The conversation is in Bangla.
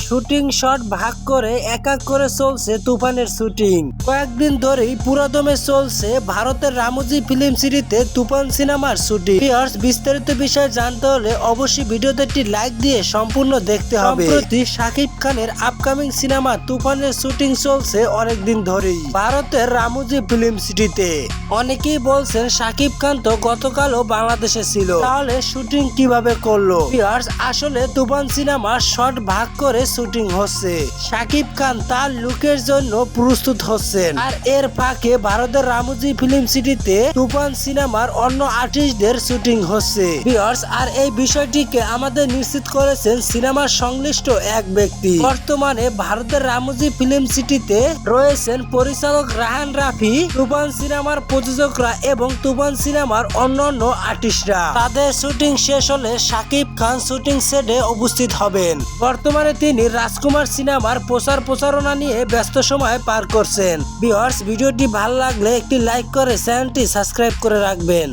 শুটিং শট ভাগ করে এক এক করে চলছে তুফানের শুটিং। কয়েকদিন ধরেই পুরোদমে চলছে ভারতের রামুজি ফিল্ম সিটিতে তুফান সিনেমার শুটিং। বিস্তারিত বিষয় জানতে হলে অবশ্যই ভিডিওতে একটি লাইক দিয়ে সম্পূর্ণ দেখতে হবে। সম্প্রতি শাকিব খানের আপকামিং সিনেমা তুফানের শুটিং চলছে অনেকদিন ধরেই ভারতের রামুজি ফিল্ম সিটিতে। অনেকেই বলছেন শাকিব খান তো গতকালও বাংলাদেশে ছিল। তাহলে শুটিং কীভাবে করল? আসলে তুফান সিনেমার শট ভাগ করে শুটিং হচ্ছে। শাকিব খান তার লুকের জন্য প্রস্তুত হচ্ছেন। আর এর ফাঁকে ভারতের রামুজি ফিল্ম সিটিতে তুফান সিনেমার অন্য আর্টিস্টদের শুটিং হচ্ছে। আর এই বিষয়টিকে আমাদের নিশ্চিত করেছেন সিনেমার সংশ্লিষ্ট এক ব্যক্তি। বর্তমানে ভারতের রামুজি ফিল্ম সিটিতে রয়েছেন পরিচালক রাহান রাফি, তুফান সিনেমার প্রযোজকরা এবং তুফান সিনেমার অন্যান্য আর্টিস্টরা। তাদের শুটিং শেষ হলে শাকিব খান শুটিং সেটে উপস্থিত হবেন। বর্তমানে তিনি রাজকুমার সিনেমার প্রচার প্রচারণা নিয়ে ব্যস্ত সময় পার করছেন। বিহার্স ভিডিওটি ভালো লাগলে একটি লাইক করে চ্যানেলটি সাবস্ক্রাইব করে রাখবেন।